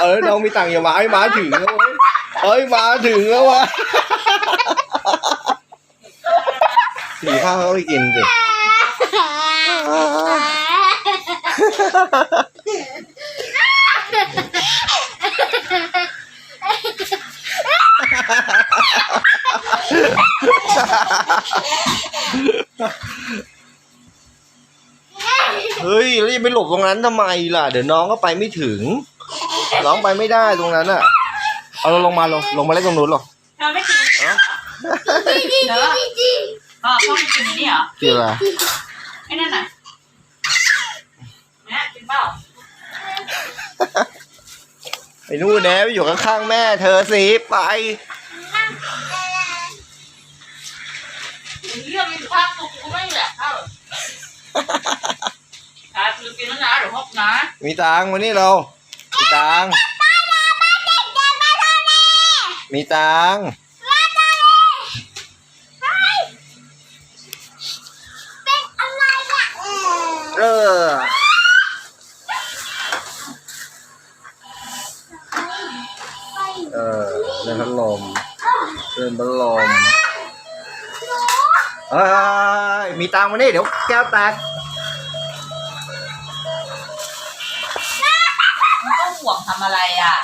เออน้องมีตังค์อย่ามาให้มาถึงนะเว้ยเอ้ยมาถึงแล้ววะสีข้าวเขาไปกินสิ Ah. เฮ้ยแล้วจะไปหลบตรงนั้นทำไมล่ะ เดี๋ยวน้องก็ไปไม่ถึง น้องไปไม่ได้ตรงนั้นอะ เอาเราลงมาลงลงมาเล่นตรงนู้นหรอเธอไม่กินเหรอเหรออ๋อพ่อไม่กินอันนี่เหรอกินอะไรไอ้นั่นน่ะแม่กินเปล่าไปนู่นแนะไปอยู่ข้างๆแม่ เธอสิไป เรื่องมีภาพสุกกูไม่แหละเข้าอะคือกินแล้วนะเดี๋ยวพบนะมีตังค์วันนี้เรา มีตังค์มีตังค์เออ เออเล่นพัดลมเล่นพัดลม เอ้ยมีตังค์มานี่เดี๋ยวแก้วแตกต้องห่วงทำอะไรอะ